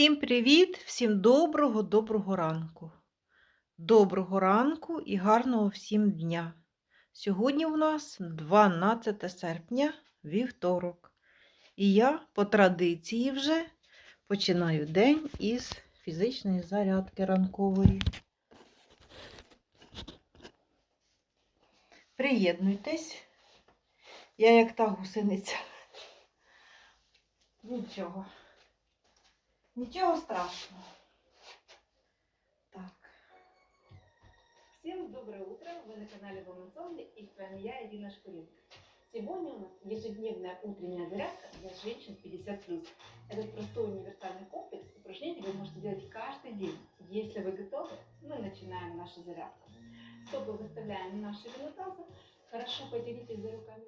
Всім привіт, всім доброго, доброго ранку. Доброго ранку і гарного всім дня. Сьогодні у нас 12 серпня, вівторок. І я по традиції вже починаю день із фізичної зарядки ранкової. Приєднуйтесь. Я як та гусениця. Нічого. Нічого страшного. Так. Всем доброе утро! Вы на канале Only и с вами я, Ирина Шкуренко. Сегодня у нас ежедневная утренняя зарядка для женщин 50+. Этот простой универсальный комплекс упражнений вы можете делать каждый день. Если вы готовы, мы начинаем нашу зарядку. Стопы выставляем на ширину таза. Хорошо поделитесь за руками.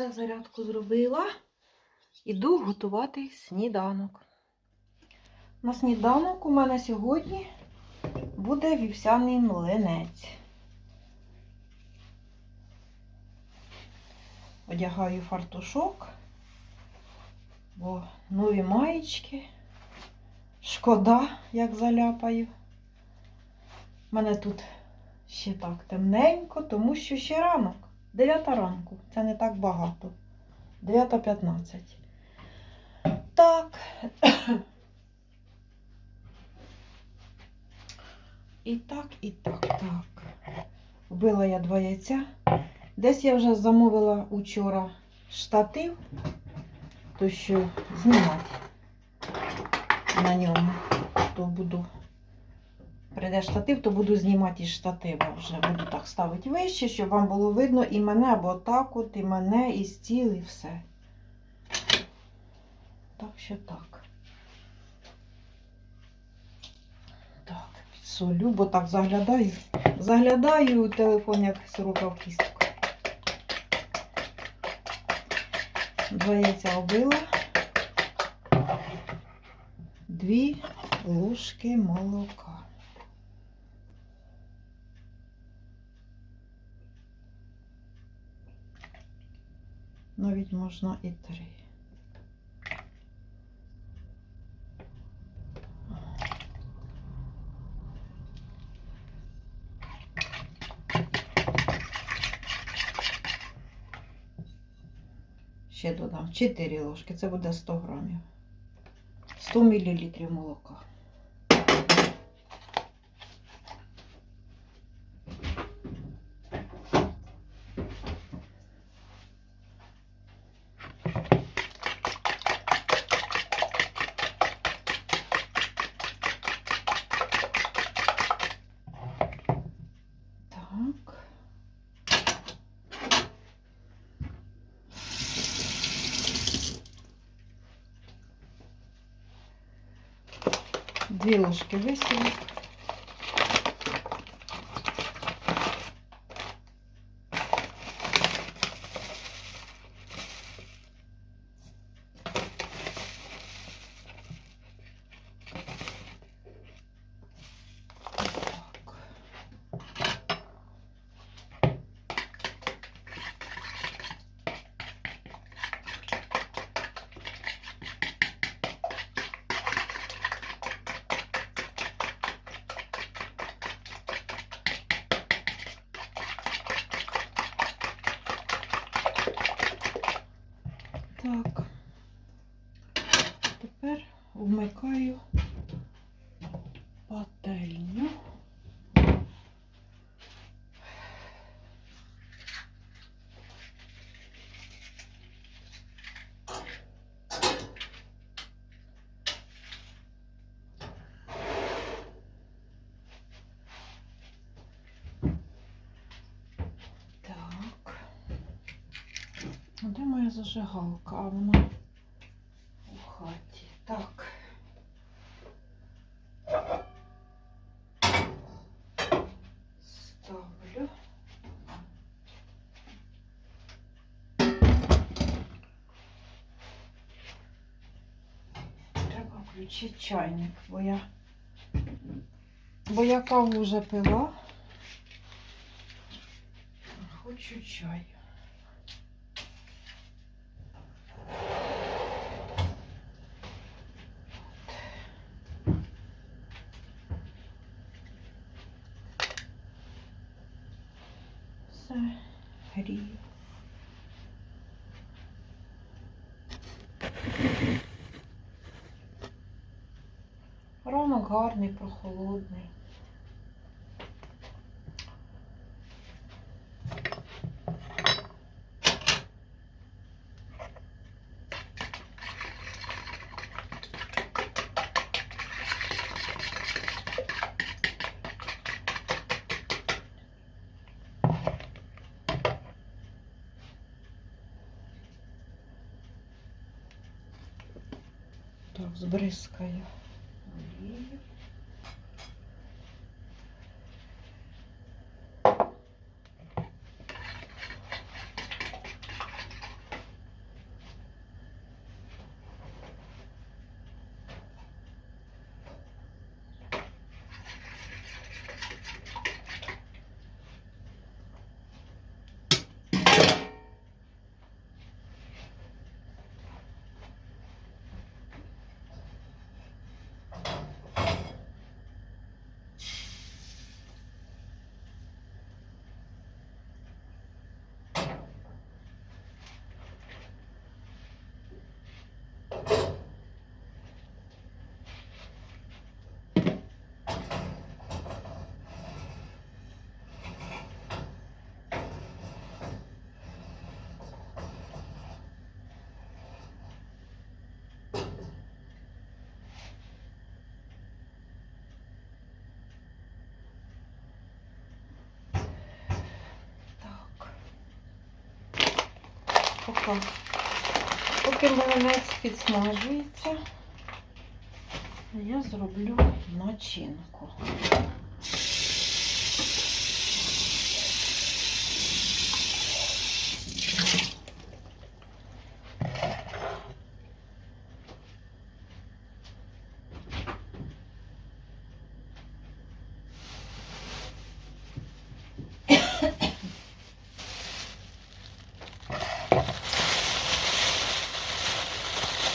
Все зарядку зробила. Іду готувати сніданок. На сніданок у мене сьогодні буде вівсяний млинець. Одягаю фартушок, бо нові маєчки. Шкода, як заляпаю. У мене тут ще так темненько, тому що ще ранок. 9 ранку. Це не так багато. 9.15. Так. І так, і так, так. Вбила я два яйця. Десь я вже замовила учора штатив, то що знімати на ньому. То буду. Прийде штатив, то буду знімати із штатива вже. Буду так ставити вище, щоб вам було видно і мене, або так от, і мене, і стіл, і все. Так що так. Так, підсолю, бо так заглядаю. Заглядаю у телефон, як сорока в кістку. Два яйця обила. Дві ложки молока. Навіть можна і три. Ще додам 4 ложки, це буде 100 грамів. 100 мл молока. Так. Ложки висіли. Так. Так. Тепер вмикаю пательню. Де моя зажигалка? Вона Включити чайник, бо я, бо я каву вже пила. Хочу чаю. Все грію. Ранок гарний, прохолодний. Так, збризкаю поки, поки млинець підсмажується, я зроблю начинку.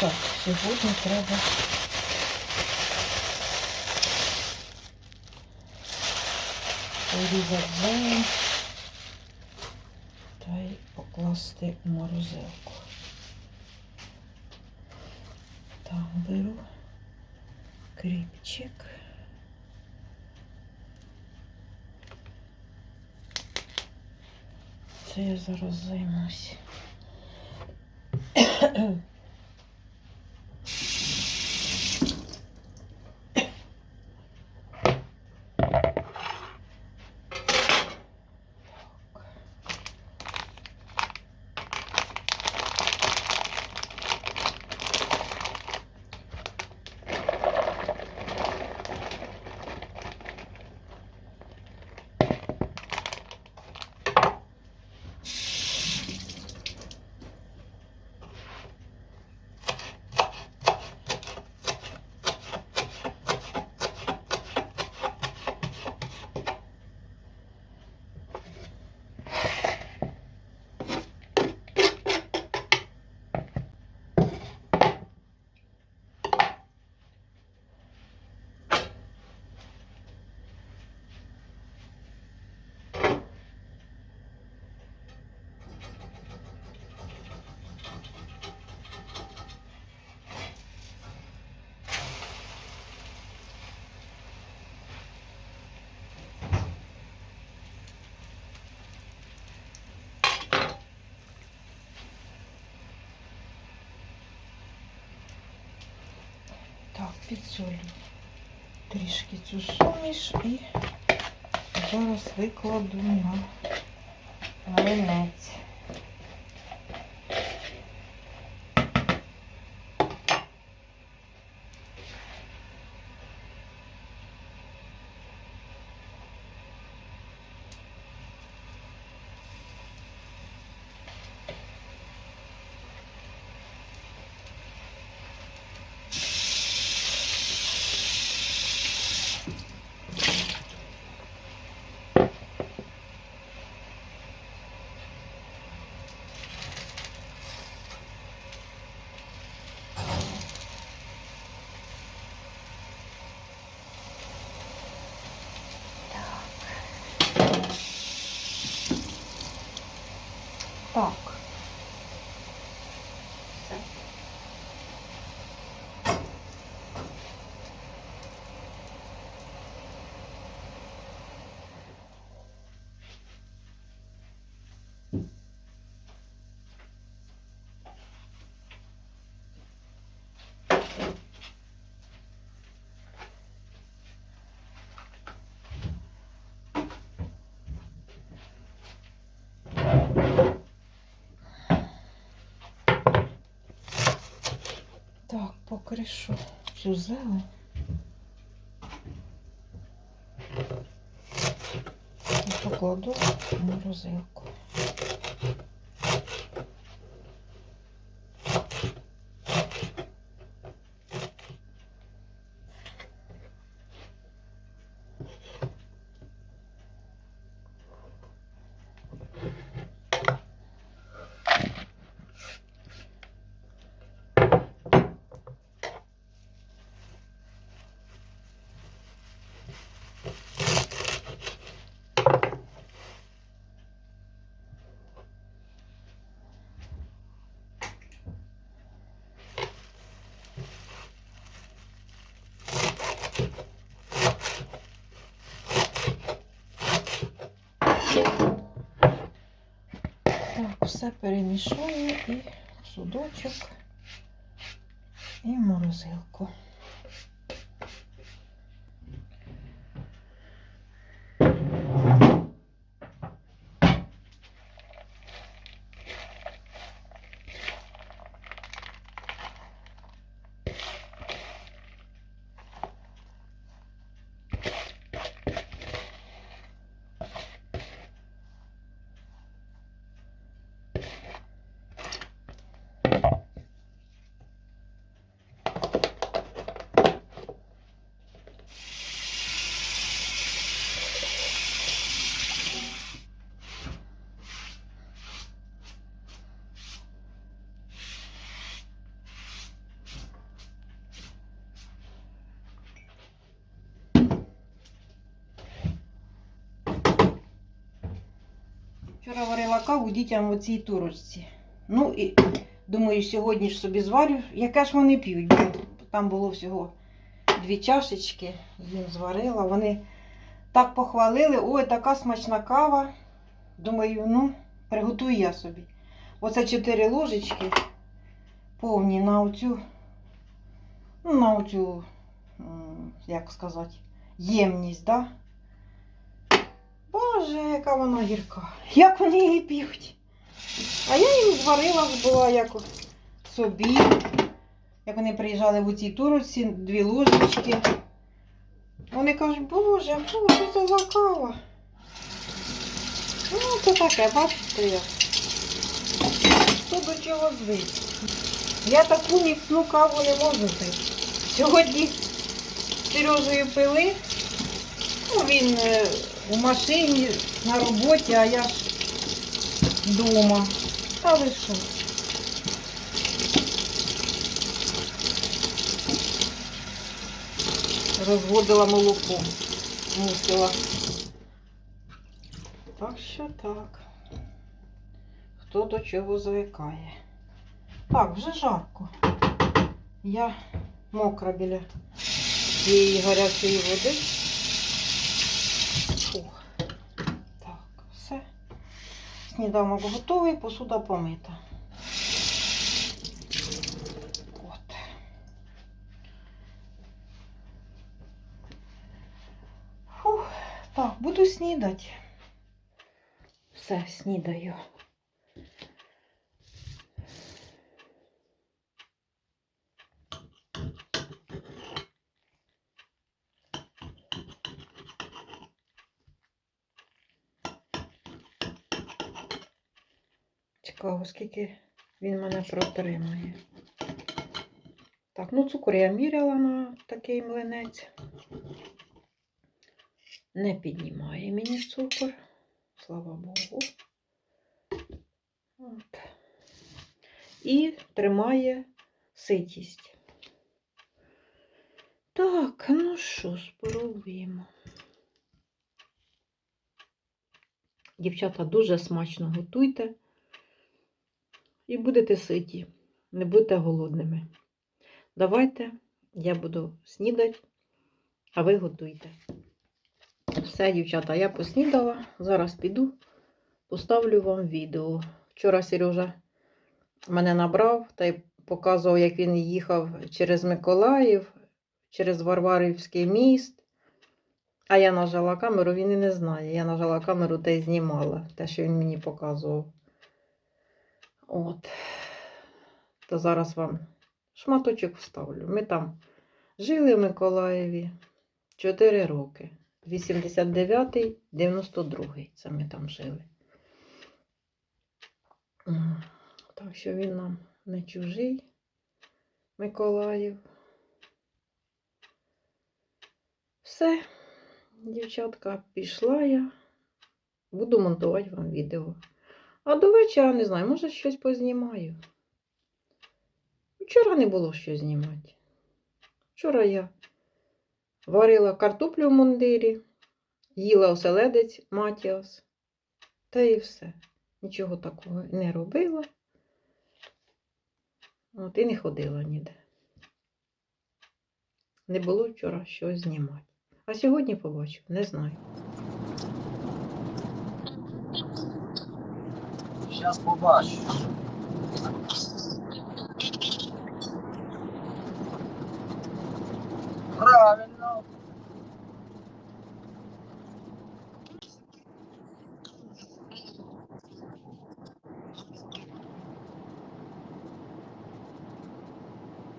Так, сьогодні треба порізати та й покласти в морозилку. Так, беру кріпчик. Це я зараз займусь. Так, підсолю трішки цю суміш і зараз викладу на млинець. Так. Все. Так, покришу цю зелень. І покладу в морозилку. Так, все перемішаю і судочок, і морозилку. Вчора варила каву дітям в цій турочці. Ну і думаю, сьогодні ж собі зварю. Яке ж вони п'ють? Бо там було всього дві чашечки, їм зварила. Вони так похвалили, ой, така смачна кава. Думаю, ну, приготую я собі. Оце чотири ложечки повні на оцю, ну, на оцю, як сказати, ємність, да? Боже, яка вона гірка. Як вони її п'ють. А я їм зварила була як собі. Як вони приїжджали в цій турочці, дві ложечки. Вони кажуть, боже, що це за кава? Ну, це таке, бачите як. Хто до чого звик. Я таку міцну каву не можу пити. Сьогодні з Сережею пили. Ну, він е, у машині на роботі, а я ж вдома. Та ви що? Розводила молоко. Мусила. Так що так. Хто до чого звикає. Так, вже жарко. Я мокра біля цієї гарячої води. Фух. Так, все. Сніданок готовий, посуда помита. От. Фух. Так, буду снідати. Все, снідаю. Цікаво, скільки він мене протримає. Так, ну цукор я міряла на такий млинець. Не піднімає мені цукор. Слава Богу. От. І тримає ситість. Так, ну що, спробуємо. Дівчата, дуже смачно готуйте. І будете ситі, не будете голодними. Давайте я буду снідати, а ви готуйте. Все, дівчата, я поснідала. Зараз піду, поставлю вам відео. Вчора Сережа мене набрав та й показував, як він їхав через Миколаїв, через Варварівський міст. А я нажала камеру, він і не знає. Я нажала камеру та й знімала те, що він мені показував. От. То зараз вам шматочок вставлю. Ми там жили в Миколаєві 4 роки. 89-й, 92-й. Це ми там жили. Так що він нам не чужий, Миколаїв. Все, дівчатка, пішла я. Буду монтувати вам відео. А до вечора не знаю, може щось познімаю. Вчора не було що знімати. Вчора я варила картоплю в мундирі, їла оселедець Матіас. Та і все. Нічого такого не робила. От і не ходила ніде. Не було вчора що знімати. А сьогодні побачу, не знаю. Зараз побачу. Правильно.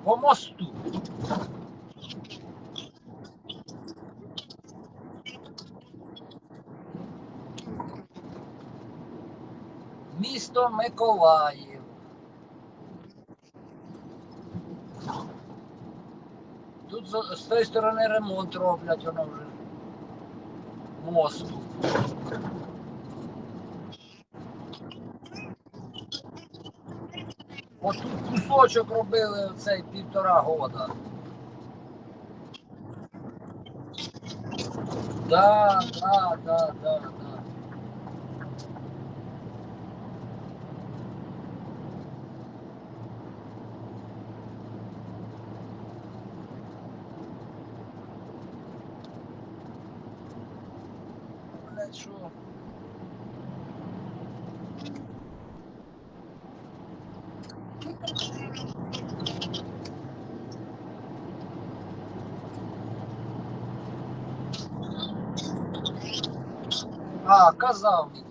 По мосту. Місто Миколаїв. Тут з, з тої сторони ремонт роблять, воно вже мосту. Отут кусочок робили цей півтора года. Да, да, да, да, да. Блядь, що? А, казав він.